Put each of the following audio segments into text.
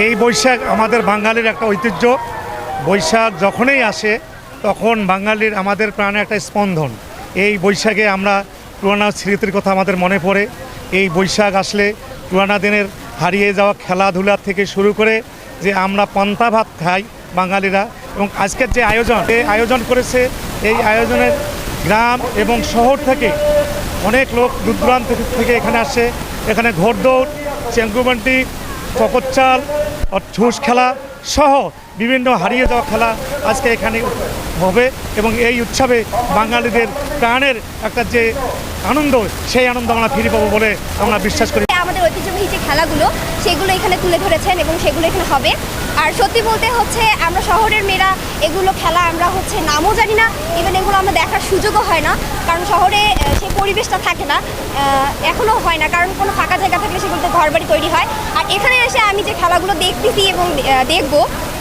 এই বৈশাখ আমাদের বাঙালির একটা ঐতিহ্য। বৈশাখ যখনই আসে, তখন বাঙালির আমাদের প্রাণে একটা স্পন্দন। এই বৈশাখে আমরা পুরানা স্মৃতির কথা আমাদের মনে পড়ে। এই বৈশাখ আসলে পুরানা দিনের হারিয়ে যাওয়া খেলাধুলা থেকে শুরু করে যে আমরা পন্থা ভাত খাই বাঙালিরা এবং আজকের যে আয়োজন, এই আয়োজন করেছে এই আয়োজনের গ্রাম এবং শহর থেকে অনেক লোক দূর দূরান্ত থেকে এখানে আসে। এখানে ঘোড়দৌড়, চেঙ্গুবান্টি চকচ্চাল ঝুস খেলা সহ বিভিন্ন হারিয়ে যাওয়া খেলা আজকে এখানে হবে এবং এই উৎসবে বাঙালিদের প্রাণের একটা যে আনন্দ, সেই আনন্দ আমরা ফিরে পাবো বলে আমরা বিশ্বাস করি। আমাদের ঐতিহ্যবাহী যে খেলাগুলো, সেগুলো এখানে তুলে ধরেছেন এবং সেগুলো এখানে হবে। আর সত্যি বলতে হচ্ছে, আমরা শহরের মেয়েরা এগুলো খেলা আমরা হচ্ছে নামও জানি না ইভেন এগুলো আমরা দেখার সুযোগও হয় না। কারণ শহরে সেই পরিবেশটা থাকে না এখনও হয় না। কারণ কোনো ফাঁকা জায়গা থাকলে সেগুলোতে ঘর বাড়ি তৈরি হয়। আর এখানে এসে আমি যে খেলাগুলো দেখতেছি এবং দেখব,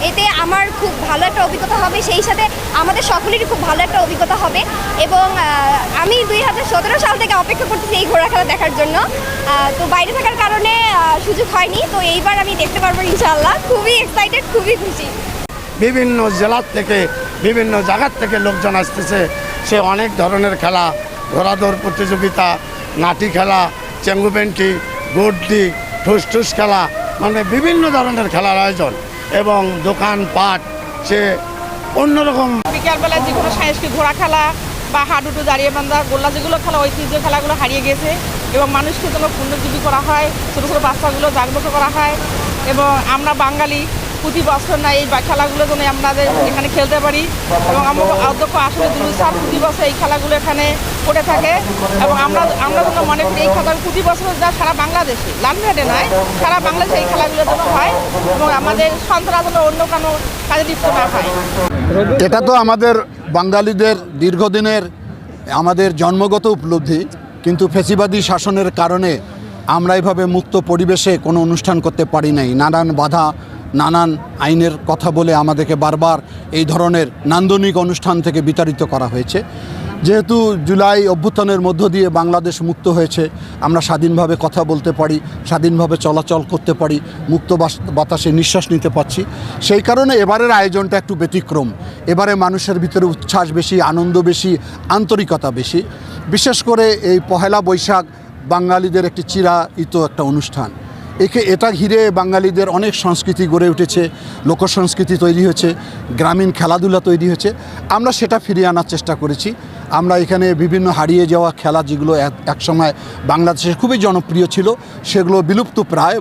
এতে আমার খুব ভালো একটা অভিজ্ঞতা হবে। সেই সাথে আমাদের সকলেরই খুব ভালো একটা অভিজ্ঞতা হবে। এবং আমি দুই হাজার সতেরো সাল থেকে অপেক্ষা করতেছি এই ঘোড়া খেলা দেখার জন্য। তো বাইরে থাকার কারণে সুযোগ হয়নি। তো এইবার আমি দেখতে পারব ইনশাল্লাহ খুবই এক্সাইটেড খুবই খুশি। বিভিন্ন জেলার থেকে বিভিন্ন জায়গার থেকে লোকজন আসতেছে। সে অনেক ধরনের খেলা ঘোড়াদৌড় প্রতিযোগিতা নাটি খেলা চেঙ্গুপেন্টি গুড্ডি ঠুস ঠুস খেলা মানে বিভিন্ন ধরনের খেলার আয়োজন এবং দোকানপাট সে অন্যরকম বিকালবেলা যে কোনো সাংস্কৃতিক ঘোড়া খেলা বা হাডুডু দাঁড়িয়ে বান্ধা গোল্লা যেগুলো খেলা ঐতিহ্য খেলাগুলো হারিয়ে গেছে। এবং মানুষকে যেন পুনর্জীবী করা হয়, ছোটো ছোটো বাচ্চাগুলো জাগ্রত করা হয় এবং আমরা বাঙালি প্রতি বছর না এই খেলাগুলো যেন আমাদের এখানে খেলতে পারি এবং আমার অধ্যক্ষ আসলে দুলু প্রতি বছর এই খেলাগুলো এখানে করে থাকে এবং আমরা আমরা যেন মনে করি এই খেলা প্রতি বছর যা সারা বাংলাদেশে, লালমেহাটে নয়, সারা বাংলাদেশে এই খেলাগুলো যেন হয় এবং আমাদের সন্তানরা যেন অন্য কোনো কাজে লিপ্ত না হয়। এটা তো আমাদের বাঙালিদের দীর্ঘদিনের আমাদের জন্মগত উপলব্ধি। কিন্তু ফেসিবাদী শাসনের কারণে আমরা এভাবে মুক্ত পরিবেশে কোনো অনুষ্ঠান করতে পারি নাই। নানান বাধা, নানান আইনের কথা বলে আমাদেরকে বারবার এই ধরনের নান্দনিক অনুষ্ঠান থেকে বিতাড়িত করা হয়েছে। যেহেতু জুলাই অভ্যুত্থানের মধ্য দিয়ে বাংলাদেশ মুক্ত হয়েছে, আমরা স্বাধীনভাবে কথা বলতে পারি, স্বাধীনভাবে চলাচল করতে পারি, মুক্ত বাতাসে নিঃশ্বাস নিতে পারছি। সেই কারণে এবারের আয়োজনটা একটু ব্যতিক্রম। এবারে মানুষের ভিতরে উচ্ছ্বাস বেশি, আনন্দ বেশি, আন্তরিকতা বেশি। বিশেষ করে এই পহেলা বৈশাখ বাঙালিদের একটি চিরায়িত একটা অনুষ্ঠান। একে, এটা ঘিরে বাঙালিদের অনেক সংস্কৃতি গড়ে উঠেছে, লোকসংস্কৃতি তৈরি হয়েছে, গ্রামীণ খেলাধুলা তৈরি হয়েছে। আমরা সেটা ফিরিয়ে আনার চেষ্টা করেছি। আমরা এখানে বিভিন্ন হারিয়ে যাওয়া খেলা যেগুলো এক- একসময় বাংলাদেশে খুবই জনপ্রিয় ছিল, সেগুলো বিলুপ্ত প্রায়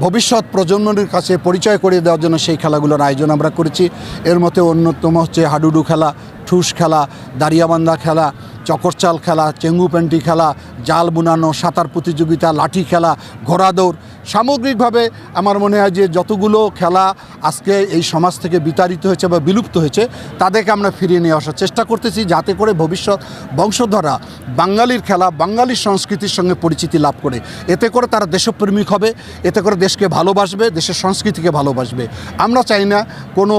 ভবিষ্যৎ প্রজন্মের কাছে পরিচয় করে দেওয়ার জন্য সেই খেলাগুলোর আয়োজন আমরা করেছি। এর মধ্যে অন্যতম হচ্ছে হাডুডু খেলা। ঠুস খেলা, দাঁড়িয়াবান্ধা খেলা, চকরচাল খেলা, চেঙ্গু প্যান্টি খেলা, জাল বুনানো, সাঁতার প্রতিযোগিতা, লাঠি খেলা, ঘোড়া দৌড়। সামগ্রিকভাবে আমার মনে হয় যে যতগুলো খেলা আজকে এই সমাজ থেকে বিতাড়িত হয়েছে বা বিলুপ্ত হয়েছে, তাদেরকে আমরা ফিরিয়ে নিয়ে আসার চেষ্টা করতেছি যাতে করে ভবিষ্যৎ বংশধরা বাঙালির খেলা বাঙালির সংস্কৃতির সঙ্গে পরিচিতি লাভ করে। এতে করে তারা দেশপ্রেমিক হবে, এতে করে দেশকে ভালোবাসবে, দেশের সংস্কৃতিকে ভালোবাসবে। আমরা চাই না কোনো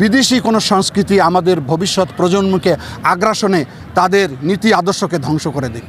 বিদেশি কোনো সংস্কৃতি আমাদের ভবিষ্যৎ প্রজন্মকে আগ্রাসনে তাদের নীতি আদর্শকে ধ্বংস করে দিক।